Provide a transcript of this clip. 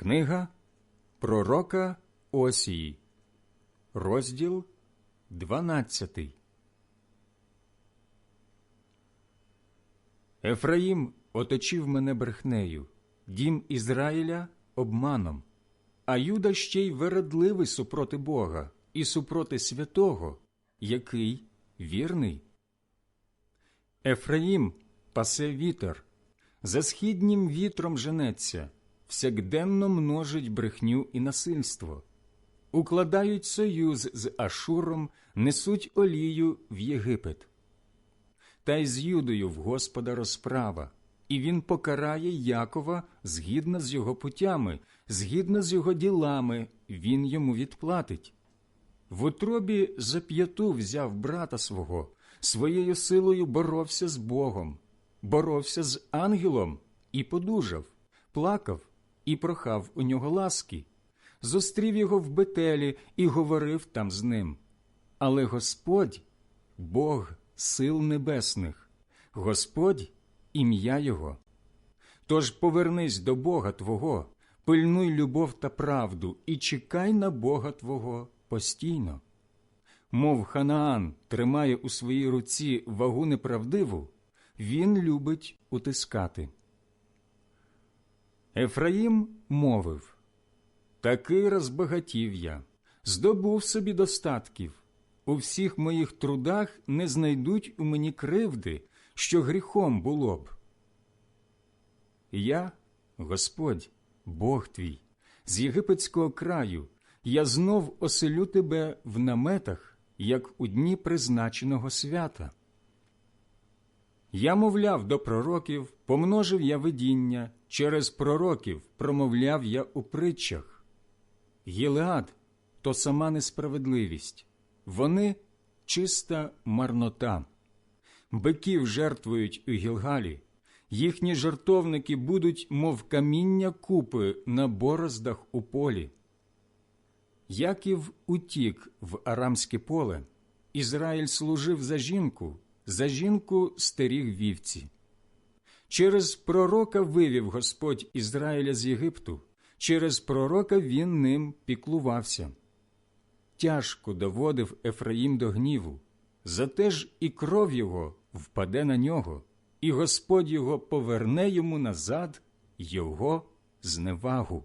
Книга Пророка Осії, розділ 12. Ефраїм оточив мене брехнею, дім Ізраїля обманом, а Юда ще й вередливий супроти Бога і супроти святого, який вірний. Ефраїм пасе вітер, за східнім вітром женеться, всякденно множить брехню і насильство, укладають союз з Ашуром, несуть олію в Єгипет. Та й з Юдою в Господа розправа, і він покарає Якова згідно з його путями, згідно з його ділами, він йому відплатить. В утробі за п'яту взяв брата свого, своєю силою боровся з Богом, боровся з ангелом і подужав, плакав і прохав у нього ласки, зустрів його в Бетелі і говорив там з ним. Але Господь, Бог сил небесних, Господь ім'я Його. Тож повернись до Бога Твого, пильнуй любов та правду і чекай на Бога Твого постійно. Мов Ханаан тримає у своїй руці вагу неправдиву, він любить утискати. Ефраїм мовив Таки розбагатів я, здобув собі достатків. У всіх моїх трудах не знайдуть у мені кривди, що гріхом було б. Я, Господь, Бог твій, з єгипетського краю, я знов оселю тебе в наметах, як у дні призначеного свята. Я мовляв до пророків, помножив я видіння, через пророків промовляв я у притчах. Гілеад то сама несправедливість, вони чиста марнота. Биків жертвують у Гілгалі, їхні жертовники будуть, мов каміння купи на бороздах у полі. Яків утік в арамське поле, Ізраїль служив за жінку, за жінку стеріг вівці. Через пророка вивів Господь Ізраїля з Єгипту, через пророка він ним піклувався. Тяжко доводив Ефраїм до гніву, зате ж і кров його впаде на нього, і Господь його поверне йому назад його зневагу.